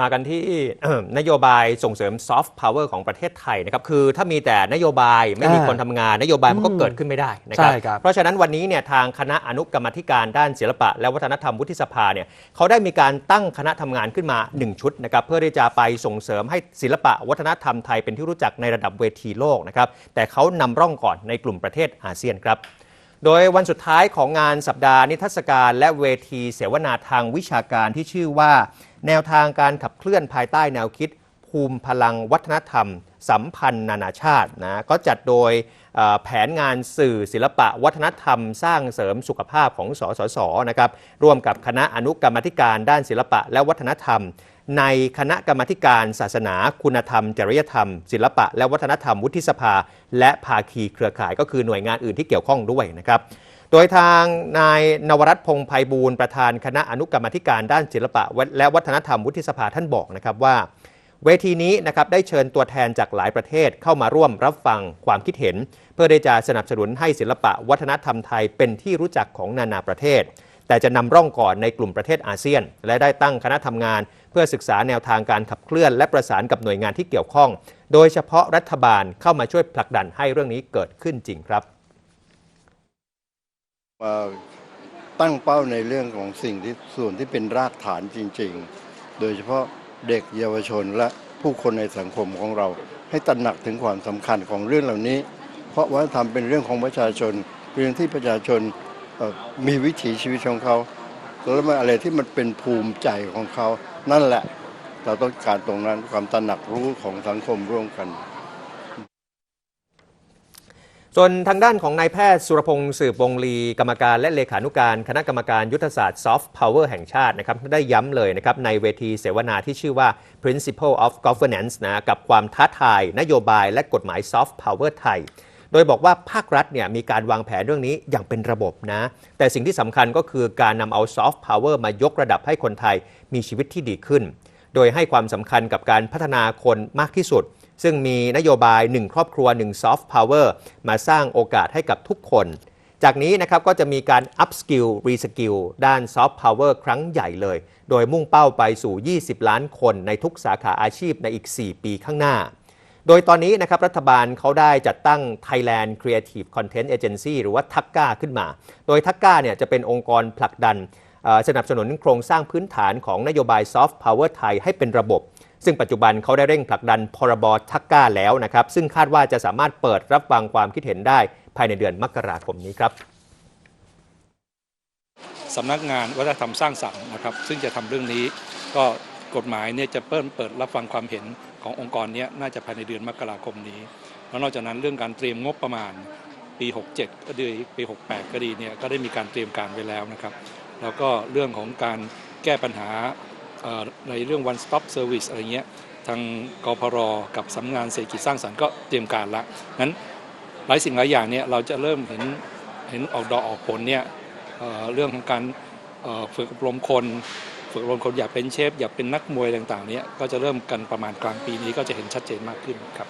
มากันที่นโยบายส่งเสริมซอฟต์พาวเวอร์ของประเทศไทยนะครับคือถ้ามีแต่นโยบายไม่มีอ่าคนทำงานนโยบายมันก็อืมเกิดขึ้นไม่ได้นะครับใช่ครับเพราะฉะนั้นวันนี้เนี่ยทางคณะอนุกรรมาธิการด้านศิลปะ และวัฒนธรรมวุฒิสภาเนี่ยเขาได้มีการตั้งคณะทำงานขึ้นมา 1 ชุดนะครับเพื่อที่จะไปส่งเสริมให้ศิลปะวัฒนธรรมไทยเป็นที่รู้จักในระดับเวทีโลกนะครับแต่เขานำร่องก่อนในกลุ่มประเทศอาเซียนครับ โดยวันสุดท้ายของงานสัปดาห์นิทรรศการ และเวทีเสวนาทางวิชาการที่ชื่อว่า แนวทางการขับเคลื่อนภายใต้แนวคิด ภูมิพลังวัฒนธรรม สัมพันธ์นานาชาตินะก็จัดโดยแผนงานสื่อศิลปะวัฒนธรรม สร้างเสริมสุขภาพของสสสนะครับร่วมกับคณะอนุกรรมธิการด้านศิลปะและวัฒนธรรม ในคณะกรรมธิการศาสนา คุณธรรม จริยธรรม ศิลปะและวัฒนธรรมวุฒิสภา และภาคีเครือข่ายก็คือหน่วยงานอื่นที่เกี่ยวข้องด้วยนะครับโดยทางนายนวรัตนพงไพบูลประธานคณะอนุกรรมธิการด้านศิลปะและวัฒนธรรมวุฒิสภาท่านบอกนะครับว่า เวทีนี้นะครับได้เชิญตัวแทนจากหลายประเทศเข้ามาร่วมรับฟังความคิดเห็น เพื่อได้จะสนับสนุนให้ศิลปะวัฒนธรรมไทยเป็นที่รู้จักของนานาประเทศ แต่จะนำร่องก่อนในกลุ่มประเทศอาเซียน และได้ตั้งคณะทำงาน เพื่อศึกษาแนวทางการขับเคลื่อน และประสานกับหน่วยงานที่เกี่ยวข้อง โดยเฉพาะรัฐบาลเข้ามาช่วยผลักดันให้เรื่องนี้เกิดขึ้นจริงครับตั้งเป้าในเรื่องของสิ่งที่ส่วนที่เป็นรากฐานจริง ๆ โดยเฉพาะ เด็กเยาวชนและผู้คนในสังคมของเรา ให้ตระหนักถึงความสำคัญของเรื่องเหล่านี้ เพราะวัฒนธรรมเป็นเรื่องของประชาชนเรื่องที่ประชาชนมีวิถีชีวิตของเขาแล้วมันอะไรที่มันเป็นภูมิใจของเขา นั่นแหละ เราต้องการตรงนั้นความตระหนักรู้ของสังคมร่วมกัน ส่วนทางด้านของนายแพทย์สุรพงศ์สืบวงลีกรรมการและเลขานุการ คณะกรรมการยุทธศาสตร์ซอฟต์พาวเวอร์แห่งชาตินะครับได้ย้ำเลยนะครับในเวทีเสวนาที่ชื่อว่า Principle of Governance นะกับความท้าทาย นโยบายและกฎหมายซอฟต์พาวเวอร์ไทย โดยบอกว่าภาครัฐเนี่ยมีการวางแผนเรื่องนี้อย่างเป็นระบบนะ แต่สิ่งที่สำคัญก็คือการนำเอาซอฟต์พาวเวอร์มายกระดับให้คนไทยมีชีวิตที่ดีขึ้น โดยให้ความสำคัญกับการพัฒนาคนมากที่สุด ซึ่งมีนโยบาย 1 ครอบครัว 1 Soft Power มาสร้างโอกาสให้กับทุกคน จากนี้นะครับก็จะมีการ up skill re skill ด้าน Soft Power ครั้งใหญ่เลย โดยมุ่งเป้าไปสู่ 20 ล้านคนในทุกสาขาอาชีพในอีก 4 ปีข้างหน้า โดยตอนนี้นะครับรัฐบาลเขาได้จัดตั้ง Thailand Creative Content Agency หรือว่าทักก้าขึ้นมา โดยทักก้าเนี่ยจะเป็นองค์กรผลักดันสนับสนุนโครงสร้างพื้นฐานของนโยบาย Soft Power ไทยให้เป็นระบบ ซึ่งปัจจุบันเขาได้เร่งผลักดันพรบทักก้าแล้วนะครับ ซึ่งคาดว่าจะสามารถเปิดรับฟังความคิดเห็นได้ภายในเดือนมกราคมนี้ครับสำนักงานวัฒนธรรมสร้างสรรค์นะครับ ซึ่งจะทำเรื่องนี้ก็กฎหมายเนี่ยจะเปิดเปิดรับฟังความเห็นขององค์กรนี้น่าจะภายในเดือนมกราคมนี้แล้วนอกจากนั้นเรื่องการเตรียมงบประมาณปี 67 ก็ดีปี 68 ก็ดีเนี่ยก็ได้มีการเตรียมการไว้แล้วนะครับ แล้วก็เรื่องของการแก้ปัญหา ในเรื่อง one stop service อะไรเงี้ยทางกพรกับสำนักงานเศรษฐกิจสร้างสรรค์ก็เตรียมการละนั้นหลายสิ่งหลายอย่างเนี่ยเราจะเริ่มเห็นเห็นออกดอกออกผลเนี่ยเเรื่องของการฝึกอบรมคน ฝึกอบรมคนอยากเป็นเชฟ อยากเป็นนักมวยต่างๆเนี่ยก็จะเริ่มกันประมาณกลางปีนี้ก็จะเห็นชัดเจนมากขึ้นครับ